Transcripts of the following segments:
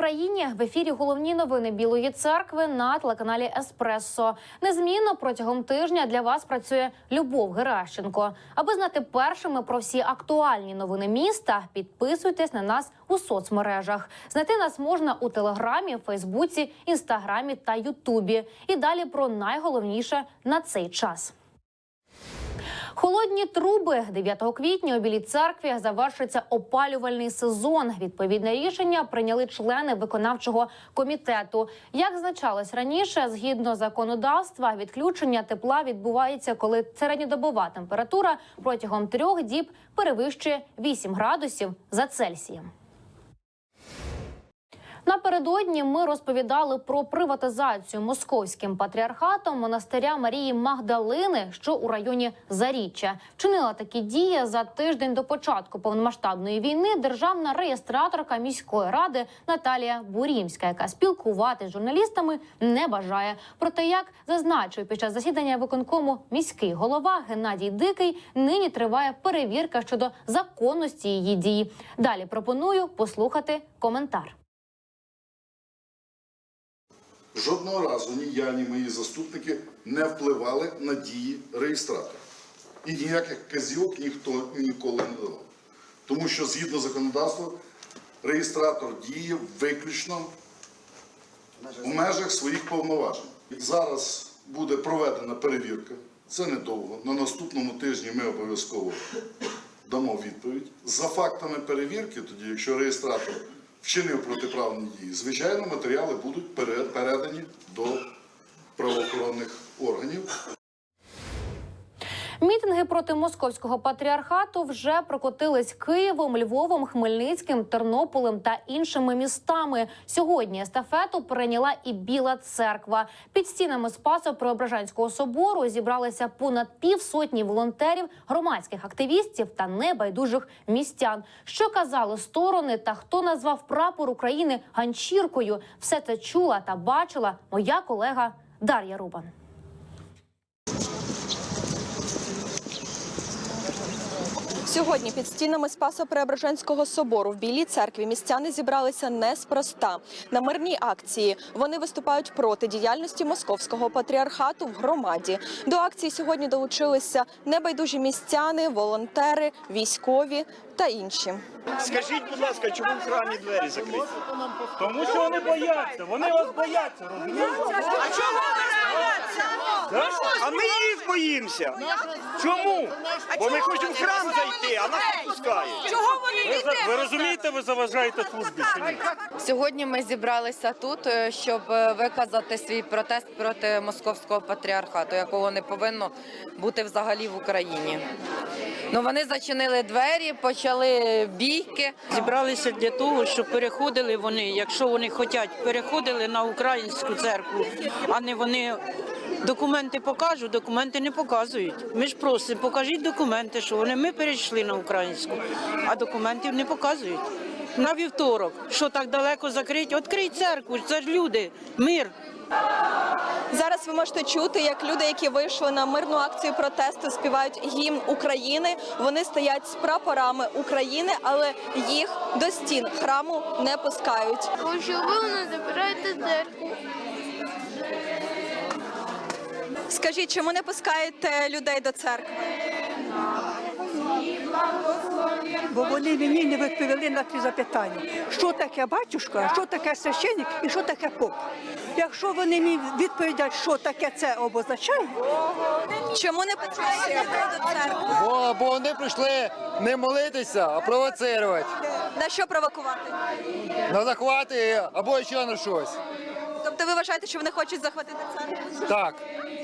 Україні в ефірі головні новини Білої церкви на телеканалі Еспресо. Незмінно протягом тижня для вас працює Любов Геращенко. Аби знати першими про всі актуальні новини міста, підписуйтесь на нас у соцмережах. Знайти нас можна у Телеграмі, Фейсбуці, Інстаграмі та Ютубі. І далі про найголовніше на цей час. Холодні труби 9 квітня у Білій церкві завершиться опалювальний сезон. Відповідне рішення прийняли члени виконавчого комітету. Як значалось раніше, згідно законодавства, відключення тепла відбувається, коли середньодобова температура протягом трьох діб перевищує 8 градусів за Цельсієм. Напередодні ми розповідали про приватизацію московським патріархатом монастиря Марії Магдалини, що у районі Заріччя. Вчинила такі дії за тиждень до початку повномасштабної війни. Державна реєстраторка міської ради Наталія Бурімська, яка спілкувати з журналістами не бажає. Проте, як зазначив під час засідання виконкому міський голова Геннадій Дикий, нині триває перевірка щодо законності її дій. Далі пропоную послухати коментар. Жодного разу ні я, ні мої заступники не впливали на дії реєстратора. І ніяких казівок ніхто ніколи не давав. Тому що згідно законодавства реєстратор діє виключно у межах своїх повноважень. Зараз буде проведена перевірка. Це недовго. На наступному тижні ми обов'язково дамо відповідь. За фактами перевірки, тоді, якщо реєстратор вчинив протиправні дії, звичайно, матеріали будуть передані до правоохоронних органів. Мітинги проти московського патріархату вже прокотились Києвом, Львовом, Хмельницьким, Тернополем та іншими містами. Сьогодні естафету прийняла і Біла церква. Під стінами Спасо-Преображенського собору зібралися понад півсотні волонтерів, громадських активістів та небайдужих містян. Що казали сторони та хто назвав прапор України ганчіркою? Все це чула та бачила моя колега Дар'я Рубан. Сьогодні під стінами Спасо-Преображенського собору в Білій церкві містяни зібралися неспроста. На мирній акції вони виступають проти діяльності московського патріархату в громаді. До акції сьогодні долучилися небайдужі містяни, волонтери, військові та інші. Скажіть, будь ласка, чому в храмі двері закриті? Тому що вони бояться, вони вас бояться, розумієте? А чого ви бояться? Да? А ми їх боїмося. Чому? Бо ми хочемо в храм зайти, а нас не пускають. Чого вони Ви, за- ви розумієте, ви заважаєте службі чи ні? Сьогодні ми зібралися тут, е, щоб е, виказати свій протест проти московського патріархату, якого не повинно бути взагалі в Україні. Ну вони зачинили двері, почали бійки. Зібралися для того, щоб переходили вони, якщо вони хочуть, переходили на українську церкву, а не вони документи покажуть, документи не показують. Ми ж просимо, покажіть документи, що вони ми перейшли на українську, а документів не показують. На вівторок, що так далеко закрить, відкрий церкву, це ж люди, мир. Зараз ви можете чути, як люди, які вийшли на мирну акцію протесту, співають гімн України. Вони стоять з прапорами України, але їх до стін храму не пускають. Тому ви не забираєте церкву. Скажіть, чому не пускаєте людей до церкви? бо вони мені не відповіли на ці запитання. Що таке батюшка, що таке священник і що таке поп? Якщо вони мені відповідають, що таке це обозначає, Чому не пускаєте людей до церкви? Бо, бо вони прийшли не молитися, а провоцирувати. На що провокувати? На захвати або ще на щось. Тобто ви вважаєте, що вони хочуть захватити церкву? Так,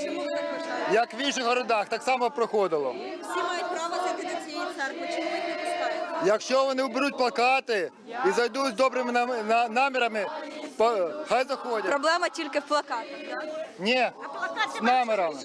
Чому ви так вважаєте? як в інших городах, так само проходило. Всі мають право зайти до цієї церкви. Чому ви їх не пускаєте? Якщо вони уберуть плакати і зайдуть з добрими нам- на- намірами, по- хай заходять. Проблема тільки в плакатах. так? Ні, з номерами.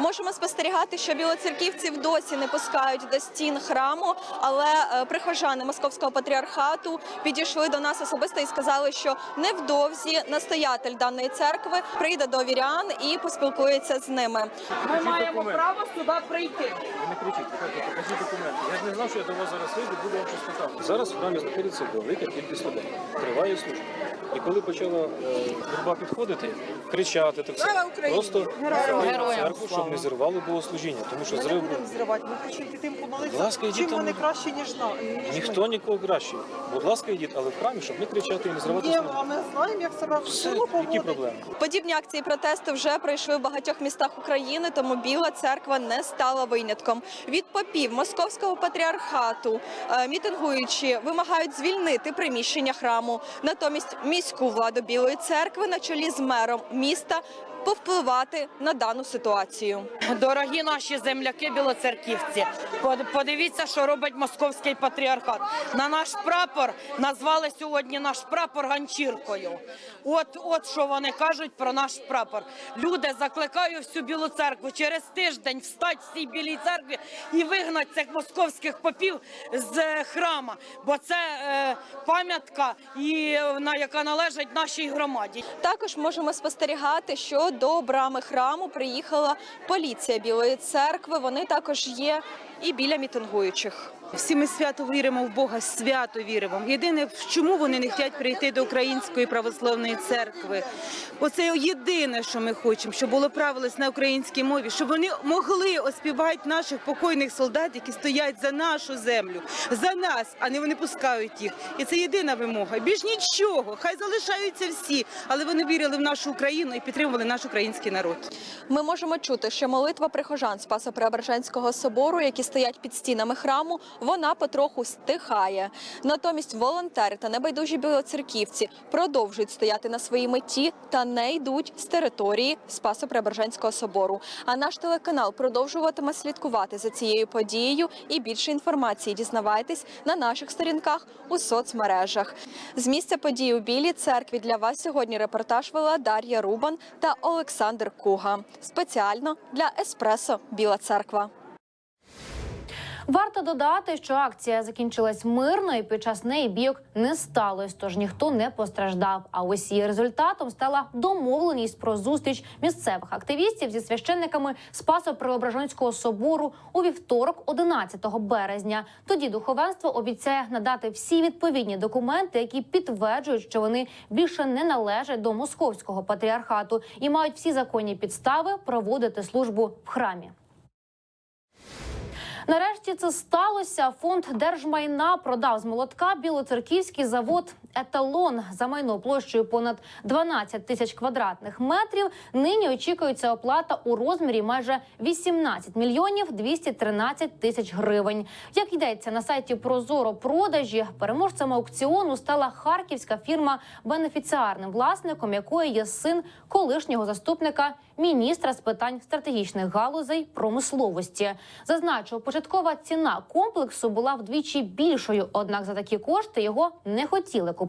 Можемо спостерігати, що білоцерківців досі не пускають до стін храму, але е, прихожани московського патріархату підійшли до нас особисто і сказали, що невдовзі настоятель даної церкви прийде до вірян і поспілкується з ними. Ми маємо право сюди прийти. Не кричіть, покажіть, документи. Я ж не знав, що я до вас зараз вийду, буду вам щось показувати. Зараз в храмі знаходиться велика кількість людей. Триває служба. І коли почала е, юрба підходити, кричати так само, просто закрили церкву, щоб не зірвали богослужіння, тому що зрив був. зривати. Ми хочемо піти Будь помолитися. ласка, йдіть Чим там. вони краще, ніж на Ніхто нікого краще. Будь ласка, йдіть, але в храмі, щоб не кричати і не зривати Є, а ми знаємо, як себе в Все, які поводити. проблеми? Подібні акції протесту вже пройшли в багатьох містах України, тому Біла церква не стала винятком. Від попів московського патріархату е, мітингуючі вимагають звільнити приміщення храму. Натомість міську владу Білої церкви на чолі з мером міста повпливати на дану ситуацію. Дорогі наші земляки білоцерківці, под- подивіться, що робить московський патріархат. На наш прапор назвали сьогодні наш прапор ганчіркою. От, от що вони кажуть про наш прапор. Люди, закликаю всю білу церкву через тиждень встать в цій білій церкві і вигнати цих московських попів з е, храма, бо це е, пам'ятка, і, е, на яка належить нашій громаді. Також можемо спостерігати, що до брами храму приїхала поліція Білої церкви. Вони також є і біля мітингуючих. Всі ми свято віримо в Бога, свято віримо. Єдине, в чому вони не хочуть прийти до Української православної церкви. Оце єдине, що ми хочемо, щоб було правилось на українській мові, щоб вони могли оспівати наших покойних солдат, які стоять за нашу землю, за нас, а не вони пускають їх. І це єдина вимога. Більш нічого. Хай залишаються всі, але вони вірили в нашу Україну і підтримували наш український народ. Ми можемо чути, що молитва прихожан Спасо-Преображенського собору, які стоять під стінами храму, вона потроху стихає. Натомість волонтери та небайдужі білоцерківці продовжують стояти на своїй меті та не йдуть з території Спасо-Преображенського собору. А наш телеканал продовжуватиме слідкувати за цією подією і більше інформації дізнавайтесь на наших сторінках у соцмережах. З місця події у Білій церкві для вас сьогодні репортаж вела Дар'я Рубан та Олександр Куга. Спеціально для Еспресо Біла Церква. Варто додати, що акція закінчилась мирно, і під час неї бійок не сталося, тож ніхто не постраждав. А ось її результатом стала домовленість про зустріч місцевих активістів зі священниками Спасо-Преображенського собору у вівторок, 11 березня. Тоді духовенство обіцяє надати всі відповідні документи, які підтверджують, що вони більше не належать до московського патріархату і мають всі законні підстави проводити службу в храмі. Нарешті це сталося. Фонд держмайна продав з молотка білоцерківський завод Еталон за майно площею понад 12 тисяч квадратних метрів. Нині очікується оплата у розмірі майже 18 мільйонів 213 тисяч гривень. Як йдеться на сайті Прозоро продажі, переможцем аукціону стала харківська фірма, бенефіціарним власником якої є син колишнього заступника міністра з питань стратегічних галузей промисловості. Зазначу, початкова ціна комплексу була вдвічі більшою однак за такі кошти його не хотіли купувати.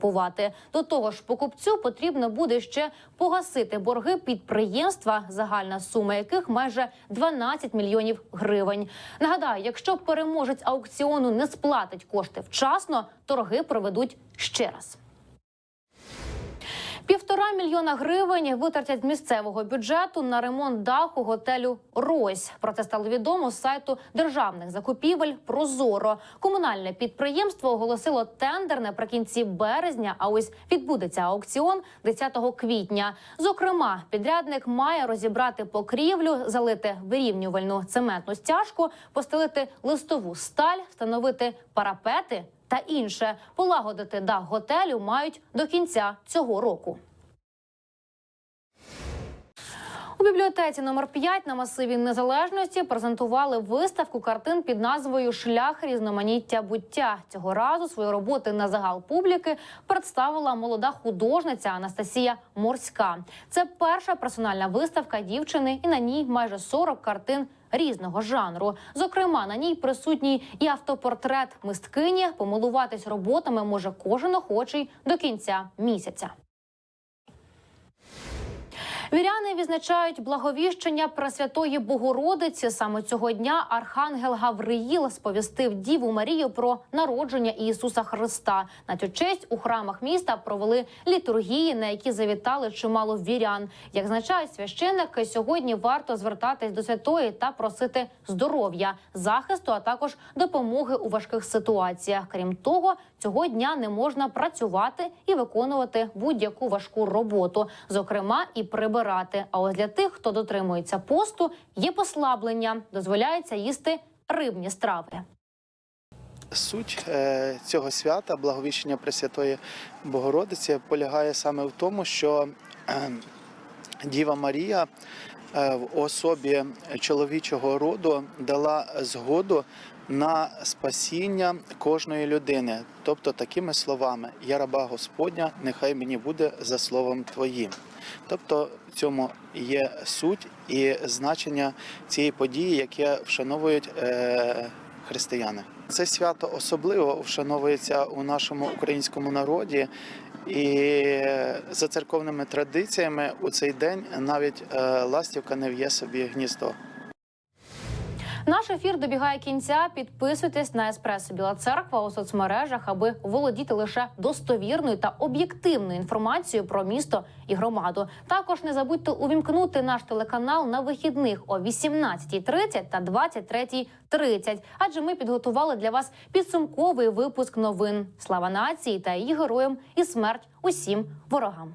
До того ж, покупцю потрібно буде ще погасити борги підприємства, загальна сума яких майже 12 мільйонів гривень. Нагадаю, якщо переможець аукціону не сплатить кошти вчасно, торги проведуть ще раз. Півтора мільйона гривень витратять з місцевого бюджету на ремонт даху готелю Рось. Про це стало відомо з сайту державних закупівель Прозоро. Комунальне підприємство оголосило тендер наприкінці березня. А ось відбудеться аукціон 10 квітня. Зокрема, підрядник має розібрати покрівлю, залити вирівнювальну цементну стяжку, постелити листову сталь, встановити парапети та інше. Полагодити дах готелю мають до кінця цього року. У бібліотеці номер 5 на масиві незалежності презентували виставку картин під назвою Шлях різноманіття буття. Цього разу свої роботи на загал публіки представила молода художниця Анастасія Морська. Це перша персональна виставка дівчини, і на ній майже 40 картин. Різного жанру, зокрема, на ній присутній і автопортрет мисткині. Помилуватись роботами може кожен охочий до кінця місяця. Віряни відзначають благовіщення Пресвятої Богородиці. Саме цього дня архангел Гавриїл сповістив Діву Марію про народження Ісуса Христа. На цю честь у храмах міста провели літургії, на які завітали чимало вірян. Як значають священники, сьогодні варто звертатись до святої та просити здоров'я, захисту, а також допомоги у важких ситуаціях. Крім того, цього дня не можна працювати і виконувати будь-яку важку роботу, зокрема і прибирати. А ось для тих, хто дотримується посту, є послаблення, дозволяється їсти рибні страви. Суть е, цього свята, благовіщення Пресвятої Богородиці, полягає саме в тому, що е, Діва Марія е, в особі чоловічого роду дала згоду на спасіння кожної людини. Тобто такими словами: Я раба Господня, нехай мені буде за словом Твоїм. Тобто в цьому є суть і значення цієї події, яке вшановують е, християни. Це свято особливо вшановується у нашому українському народі, і за церковними традиціями у цей день навіть е, ластівка не в'є собі гніздо. Наш ефір добігає кінця. Підписуйтесь на еспресо Біла Церква у соцмережах, аби володіти лише достовірною та об'єктивною інформацією про місто і громаду. Також не забудьте увімкнути наш телеканал на вихідних о 18.30 та 23.30, адже ми підготували для вас підсумковий випуск новин. Слава нації та її героям і смерть усім ворогам.